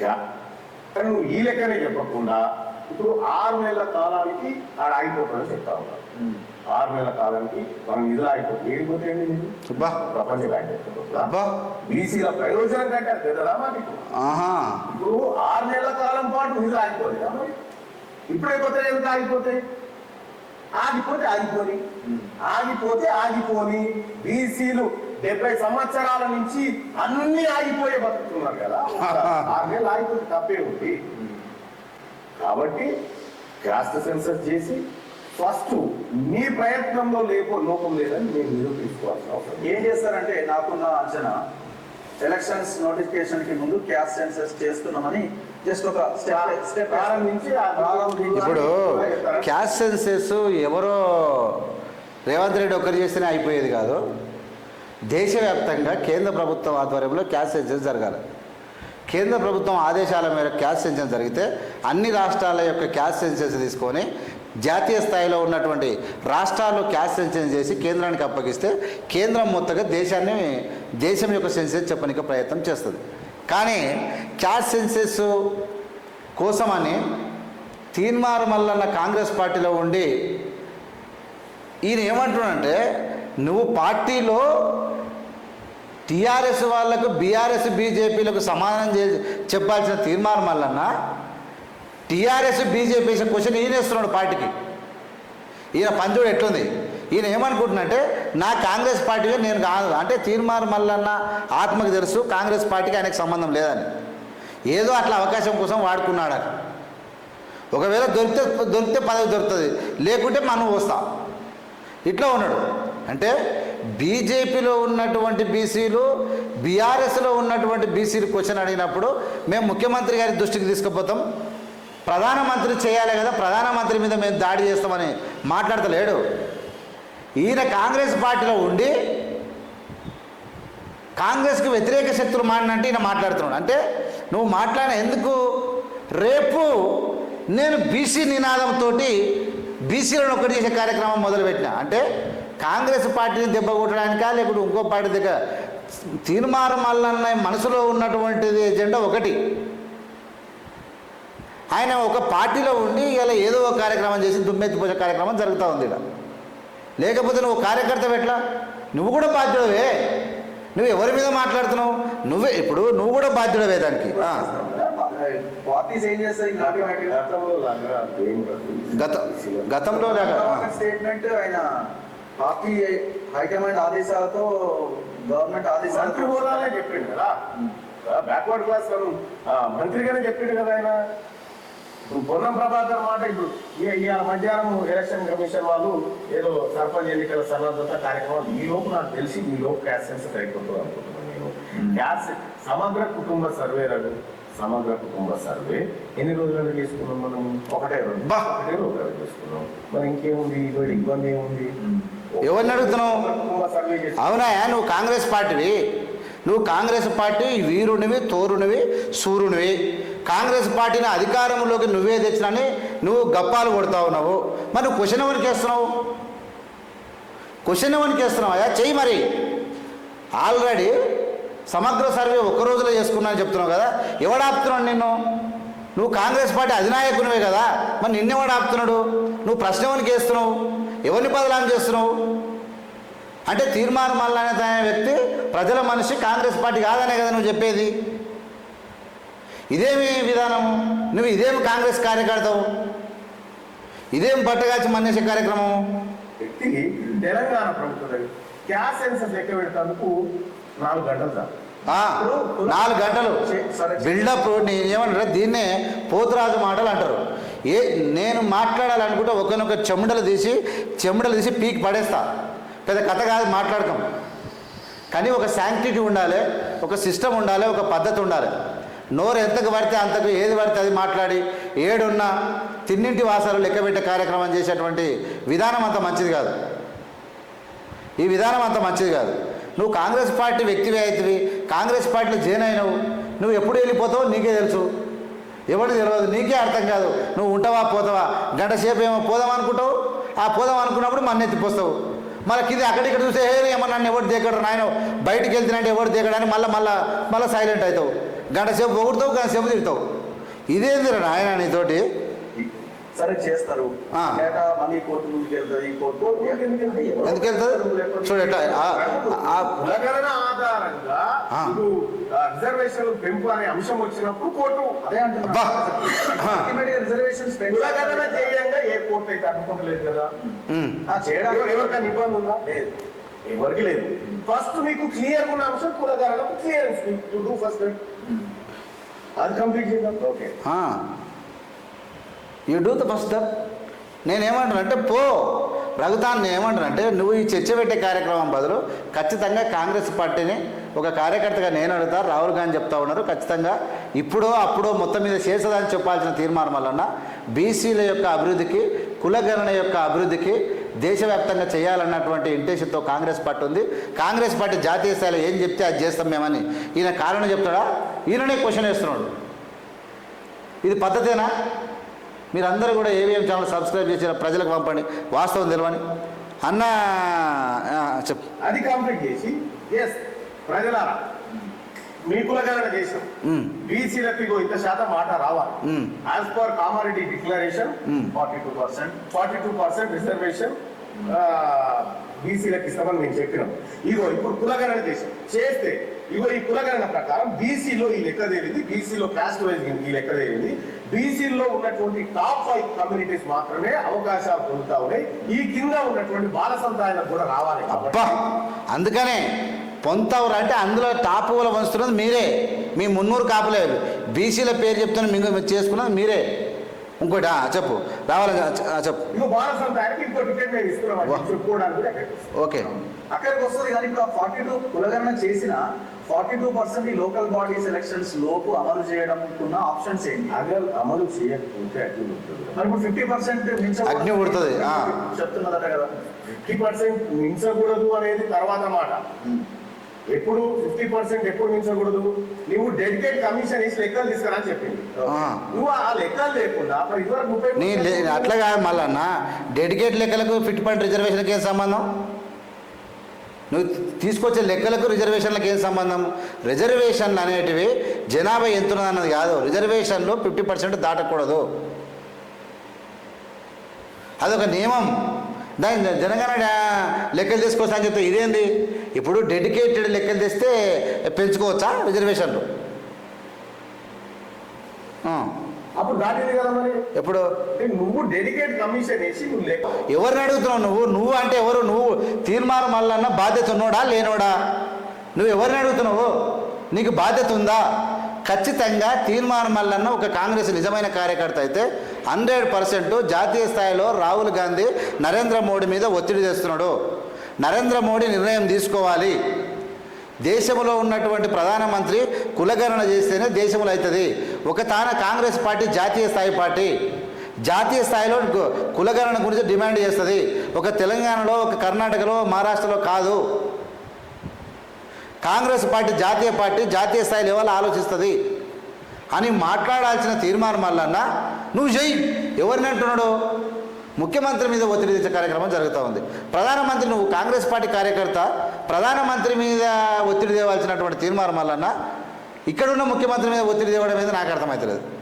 కానీ నువ్వు ఈ లెక్కనే చెప్పకుండా ఇప్పుడు ఆరు నెలల కాలానికి ఆడ ఆగిపోతుందని చెప్తా ఉన్నారు ఆరు నెలల కాలానికి మనం నిధులు ఆగిపోతుంది ఏడిపోతే. ప్రపంచ బ్యాంక్ బీసీల ప్రయోజనం కంటే ఇప్పుడు? ఆహా. ఇప్పుడు ఆరు నెలల కాలం పాటు నిధులు ఆగిపోలేదా మరి. ఇప్పుడైపోతే ఎందుకు ఆగిపోతాయి ఆగిపోతే? ఆగిపోని. ఆగిపోతే ఆగిపోని. బీసీలు డెబ్బై సంవత్సరాల నుంచి అన్ని ఆగిపోయే బతుకుతున్నారు కదా. ఆరు నెలలు ఆగిపోతే తప్పే ఉంది. కాబట్టి క్యాస్ట్ సెన్సస్ చేసి ఫస్ట్ మీ ప్రయత్నంలో లేపో లోపం లేదని మేము నిరూపించుకోవాల్సిన అవసరం. ఏం చేస్తారంటే నాకున్న అంచనా ఎలక్షన్స్ నోటిఫికేషన్కి ముందు క్యాస్ట్ సెన్సస్ చేస్తున్నామని జస్ట్ ఒక స్టెప్ స్టెప్ ప్రారంభించి ఇప్పుడు క్యాష్ సెన్సెస్ ఎవరో రేవంత్ రెడ్డి ఒకరు చేస్తేనే అయిపోయేది కాదు. దేశవ్యాప్తంగా కేంద్ర ప్రభుత్వం ఆధ్వర్యంలో క్యాష్ సెన్సెస్ జరగాలి. కేంద్ర ప్రభుత్వం ఆదేశాల మేరకు క్యాష్ సెన్సెస్ జరిగితే అన్ని రాష్ట్రాల యొక్క క్యాష్ సెన్సెస్ తీసుకొని జాతీయ స్థాయిలో ఉన్నటువంటి రాష్ట్రాలు క్యాష్ సెన్సెస్ చేసి కేంద్రానికి అప్పగిస్తే కేంద్రం మొత్తంగా దేశాన్ని దేశం యొక్క సెన్సెస్ చెప్పడానికి ప్రయత్నం చేస్తుంది. కానీ క్యాష్ సెన్సెస్ కోసమని తీన్మారు మల్లన్న కాంగ్రెస్ పార్టీలో ఉండి ఈయన ఏమంటున్నాడంటే నువ్వు పార్టీలో టీఆర్ఎస్ వాళ్ళకు బీఆర్ఎస్ బీజేపీలకు సమాధానం చే చెప్పాల్సిన తీర్మానం మల్లన్న టీఆర్ఎస్ బీజేపీ క్వశ్చన్ ఈయన ఇస్తున్నాడు పార్టీకి. ఈయన పంచుడు ఎట్లుంది? ఈయన ఏమనుకుంటున్నంటే నా కాంగ్రెస్ పార్టీగా నేను కాదు. అంటే తీర్మానం మల్లన్న ఆత్మకు తెలుసు కాంగ్రెస్ పార్టీకి ఆయనకు సంబంధం లేదని. ఏదో అట్లా అవకాశం కోసం వాడుకున్నాడని ఒకవేళ దొరికితే దొరికితే పదవి దొరుకుతుంది. లేకుంటే మనం వస్తాం ఇట్లా ఉన్నాడు. అంటే బీజేపీలో ఉన్నటువంటి బీసీలు బీఆర్ఎస్లో ఉన్నటువంటి బీసీలు క్వశ్చన్ అడిగినప్పుడు మేము ముఖ్యమంత్రి గారి దృష్టికి తీసుకుపోతాం. ప్రధానమంత్రి చేయాలి కదా ప్రధానమంత్రి మీద మేము దాడి చేస్తామని మాట్లాడతలేడు. ఈయన కాంగ్రెస్ పార్టీలో ఉండి కాంగ్రెస్కి వ్యతిరేక శక్తులు మాడినంటే ఈయన మాట్లాడుతున్నాడు. అంటే నువ్వు మాట్లాడిన ఎందుకు? రేపు నేను బీసీ నినాదంతో బీసీలను ఒకటి చేసే కార్యక్రమం మొదలుపెట్టిన. అంటే కాంగ్రెస్ పార్టీని దెబ్బ కొట్టడానికా? లేకుంటే ఇంకో పార్టీ దగ్గర? తీర్మానం మల్లన్న మనసులో ఉన్నటువంటిది ఎజెండా ఒకటి. ఆయన ఒక పార్టీలో ఉండి ఇలా ఏదో ఒక కార్యక్రమం చేసి దుమ్మెత్తిపోసే కార్యక్రమం జరుగుతూ ఉంది ఇక్కడ లేకపోతే నువ్వు కార్యకర్త ఎట్లా? నువ్వు కూడా బాధ్యుడవే. నువ్వు ఎవరి మీద మాట్లాడుతున్నావు? నువ్వే. ఇప్పుడు నువ్వు కూడా బాధ్యుడవే దానికి. గత గతంలో పార్టీ హైకమాండ్ ఆదేశాలతో గవర్నమెంట్ మంత్రి ఆదేశాలతో హోదానే చెప్పిండు కదా. బ్యాక్వర్డ్ క్లాస్ మంత్రిగానే చెప్పిండు కదా ఆయన. ఇప్పుడు పొన్నం ప్రభాకర్ మాట ఇప్పుడు మధ్యాహ్నం ఎలక్షన్ కమిషన్ వాళ్ళు ఏదో సర్పంచ్ ఎన్నికల సన్నద్ధత కార్యక్రమం ఈ లోపు నాకు తెలిసి ఈ లోపు క్యాష్ సెన్సస్ అయిపోతుంది అనుకుంటున్నాను నేను. క్యాష్ సమగ్ర కుటుంబ సర్వే రఘు సమగ్ర కుటుంబ సర్వే. ఎన్ని రోజులలో చేసుకున్నాం మనం? ఒకటే రోజు. ఒకటే రోజులలో చేసుకున్నాం. మరి ఇంకేముంది? ఇటువంటి ఇబ్బంది ఏముంది? ఎవరిని అడుగుతున్నావు? అవునా నువ్వు కాంగ్రెస్ పార్టీవి. నువ్వు కాంగ్రెస్ పార్టీ వీరునివి తోరునివి సూర్యునివి కాంగ్రెస్ పార్టీని అధికారంలోకి నువ్వే తెచ్చినని నువ్వు గప్పాలు కొడతా ఉన్నావు. మరి క్వశ్చన్ ఎవరికి వేస్తున్నావు? క్వశ్చన్ ఎవరికి వేస్తున్నావు? అయ్యా చెయ్యి మరి. ఆల్రెడీ సమగ్ర సర్వే ఒక్క రోజులో చేసుకున్నాను చెప్తున్నావు కదా. ఎవడు ఆపుతున్నాడు నిన్ను? నువ్వు కాంగ్రెస్ పార్టీ అధినాయకునివే కదా. మరి నిన్నెవడు ఆపుతున్నాడు? నువ్వు ప్రశ్న ఎవరికి వేస్తున్నావు? ఎవరిని బదలాం చేస్తున్నావు? అంటే తీర్మానం మల్లనే అనే వ్యక్తి ప్రజల మనిషి కాంగ్రెస్ పార్టీ కాదనే కదా నువ్వు చెప్పేది. ఇదేమి విధానం? నువ్వు ఇదేమి కాంగ్రెస్ కార్యకర్తవు? ఇదేం బట్టగాచి మన్నేసే కార్యక్రమం? వ్యక్తికి తెలంగాణ ప్రభుత్వం క్యాష్ సెన్సస్ లెక్క పెడతానికి నాలుగు గంటలు నాలుగు గంటలు. బిల్డప్ ఏమంటారు దీన్నే పోతురాజు మాటలు అంటారు. ఏ నేను మాట్లాడాలనుకుంటే ఒకనొక చెముడలు తీసి చెముడలు తీసి పీకి పడేస్తా. పెద్ద కథ కాదు మాట్లాడకం. కానీ ఒక శాంక్టిటీ ఉండాలి ఒక సిస్టమ్ ఉండాలి ఒక పద్ధతి ఉండాలి. నోరు ఎంతకు పడితే అంతకు ఏది పడితే అది మాట్లాడి ఏడున్నా తిన్నింటి వాసాలు లెక్క పెట్టే కార్యక్రమం చేసేటువంటి విధానం అంత మంచిది కాదు. ఈ విధానం అంత మంచిది కాదు. నువ్వు కాంగ్రెస్ పార్టీ వ్యక్తివే అవుతుంది కాంగ్రెస్ పార్టీలో జైన్ అయినావు నువ్వు ఎప్పుడు వెళ్ళిపోతావు నీకే తెలుసు. ఎవడు తెలియదు నీకే అర్థం కాదు. నువ్వు ఉంటావా పోతావా? గంట సేపు ఏమో పోదాం అనుకుంటావు. ఆ పోదాం అనుకున్నప్పుడు మన్నెత్తిపోస్తావు మళ్ళీ కింద అక్కడిక్కడ చూస్తే హే ఏమన్నా నన్ను ఎవరు దిగడు నాయన? బయటికి వెళ్తున్నట్టు ఎవరు దిగడని మళ్ళీ మళ్ళీ మళ్ళీ సైలెంట్ అవుతావు. గంట సేపు పొగుడుతావు గంట సేపు తిడతావు. ఇదేందిరా నాయన నీతోటి? సరే చేస్తారు. మళ్ళీ కోర్టు ముందుకు వెళ్తుంది కోర్టు ఎందుకు వెళ్తుంది? చూడు ఎట్లా ఆ- ఆ- కులగణన ఆధారంగా ఆ. ఇప్పుడు రిజర్వేషన్ పెంపు అనే అంశం వచ్చినప్పుడు కోర్టు అదే అంటున్నా అబ్బా. రిజర్వేషన్స్ కులగణన చేయంగా ఏ కోర్టు అయితే అనుకుంటలేదు కదా. చేయడానికి ఎవరు- ఎవరికైనా ఇబ్బంది ఉందా? లేదు. ఎవరికి లేదు. ఫస్ట్ మీకు క్లియర్ ఉన్న అంశం కులగణన క్లియరెన్స్. టు డూ ఫస్ట్ అది కంప్లీట్ చేద్దాం. Okay. You do the first step. నేనేమంటానంటే పో. రఘుతాన్ నేను ఏమంటానంటే నువ్వు ఈ చర్చ పెట్టే కార్యక్రమం బదులు ఖచ్చితంగా కాంగ్రెస్ పార్టీని ఒక కార్యకర్తగా నేను అడుగుతా రాహుల్ గాంధీ చెప్తా ఉన్నారు. ఖచ్చితంగా ఇప్పుడో అప్పుడో మొత్తం మీద చేసేదని చెప్పాల్సిన తీర్మానం వలన బీసీల యొక్క అభివృద్ధికి కులగణన యొక్క అభివృద్ధికి దేశవ్యాప్తంగా చేయాలన్నటువంటి ఇంటెన్షన్తో కాంగ్రెస్ పార్టీ ఉంది. కాంగ్రెస్ పార్టీ జాతీయ స్థాయిలో ఏం చెప్తే అది చేస్తాం మేమని ఈయన కారణం చెప్తాడా? ఈయననే క్వశ్చన్ వేస్తున్నాడు. ఇది పద్ధతేనా? మీరందరూ కూడా ఏవిఎం ఛానల్ సబ్స్క్రైబ్ చేసిన ప్రజలకు పంపండి. వాస్తవం తెలవని. అన్న చెప్పు. అది కంప్లీట్ చేసి ఎస్ ప్రజలారా మీ కులగణన చేసాం బీసీలకు ఇగో ఇంత శాతం మాట రావాలి. As per Kamareddy declaration. Forty two percent forty two percent reservation బీసీలకు ఇస్తామని మేము చెప్పినాం. ఇగో ఇప్పుడు కులగణన చేసాం చేస్తే ఇగో ఈ కులగణన ప్రకారం బీసీలో ఈ లెక్క తేలింది బీసీలో క్యాస్ట్ వైజ్ ఈ లెక్క తేలింది. బీసీలో ఉన్నటువంటి టాప్ ఫైవ్ కమ్యూనిటీస్ మాత్రమే అవకాశాలు పొందుతా ఉన్నాయి. ఈ కింద ఉన్నటువంటి బాల సంతానాలకు కూడా రావాలి అబ్బా అందుకనే పొంతవరు అంటే అందులో టాప్ వంచుతున్నది మీరే. మీ మున్నూరు కాపలేదు బీసీల పేరు చెప్తున్న మీకు చేసుకున్నది మీరే. ఇంకోటి ఆ, చెప్పు. రావాలి చెప్పు. ఓకే. అక్కడికి వస్తుంది కానీ ఇప్పుడు ఫార్టీ టూ కులగణన చేసిన ఫార్టీ టూ పర్సెంట్ ఈ లోకల్ బాడీస్ ఎలక్షన్స్ లోపు అమలు చేయడం ఉన్న ఆప్షన్స్ ఏంటి? అదే అమలు చేయకపోతే మరి ఇప్పుడు ఫిఫ్టీ పర్సెంట్ అగ్ని ఉడుతుంది, ఆ. చెప్తున్నదట కదా. ఫిఫ్టీ పర్సెంట్ మించకూడదు అనేది తర్వాత మాట. ఎప్పుడు ఫిఫ్టీ పర్సెంట్ ఎప్పుడు మించకూడదు. నువ్వు డెడికేట్ కమిషన్ ఇచ్చి లెక్కలు తీసుకురా అని చెప్పింది. నువ్వు ఆ లెక్కలు లేకుండా ఇదివరకు ముప్పై అట్లా కాదు మళ్ళన్న డెడికేట్ లెక్కలకు ఫిఫ్టీ పాయింట్ రిజర్వేషన్కి ఏం సంబంధం? నువ్వు తీసుకొచ్చే లెక్కలకు రిజర్వేషన్లకు ఏం సంబంధం? రిజర్వేషన్లు అనేటివి జనాభా ఎంత ఉన్నదన్నది కాదు. రిజర్వేషన్లు ఫిఫ్టీ పర్సెంట్ దాటకూడదు. అదొక నియమం. దాని జనగణన లెక్కలు తీసుకొస్తా అని చెప్తే ఇదేంది? ఇప్పుడు డెడికేటెడ్ లెక్కలు తెస్తే పెంచుకోవచ్చా రిజర్వేషన్లు అప్పుడు దాటింది కదా మరి. ఎప్పుడు? నువ్వు డెడికేట్ కమిషన్ వేసి నువ్వు ఎవరిని అడుగుతున్నావు నువ్వు? నువ్వు అంటే ఎవరు? నువ్వు తీర్మానం మల్లన్న బాధ్యత ఉన్నోడా లేనోడా? నువ్వు ఎవరిని అడుగుతున్నావు? నీకు బాధ్యత ఉందా? ఖచ్చితంగా తీర్మానం మల్లన్న ఒక కాంగ్రెస్ నిజమైన కార్యకర్త అయితే హండ్రెడ్ పర్సెంట్ జాతీయ స్థాయిలో రాహుల్ గాంధీ నరేంద్ర మోడీ మీద ఒత్తిడి చేస్తున్నాడు నరేంద్ర మోడీ నిర్ణయం తీసుకోవాలి. దేశంలో ఉన్నటువంటి ప్రధానమంత్రి కులగణన చేస్తేనే దేశంలో అవుతుంది. ఒక తాన కాంగ్రెస్ పార్టీ జాతీయ స్థాయి పార్టీ. జాతీయ స్థాయిలో కులగణన గురించి డిమాండ్ చేస్తుంది. ఒక తెలంగాణలో ఒక కర్ణాటకలో మహారాష్ట్రలో కాదు. కాంగ్రెస్ పార్టీ జాతీయ పార్టీ జాతీయ స్థాయి లెవెల్ ఆలోచిస్తుంది. అని మాట్లాడాల్సిన తీర్మానం వల్లన్నా నువ్వు చెయ్యి. ఎవరిని అంటున్నాడు? ముఖ్యమంత్రి మీద ఒత్తిడి తెచ్చే కార్యక్రమం జరుగుతూ ఉంది. ప్రధానమంత్రి నువ్వు కాంగ్రెస్ పార్టీ కార్యకర్త ప్రధానమంత్రి మీద ఒత్తిడి తేవాల్సినటువంటి తీర్మానం వలన ఇక్కడున్న ముఖ్యమంత్రి మీద ఒత్తిడి తేవడం మీద నాకు అర్థమవుతలేదు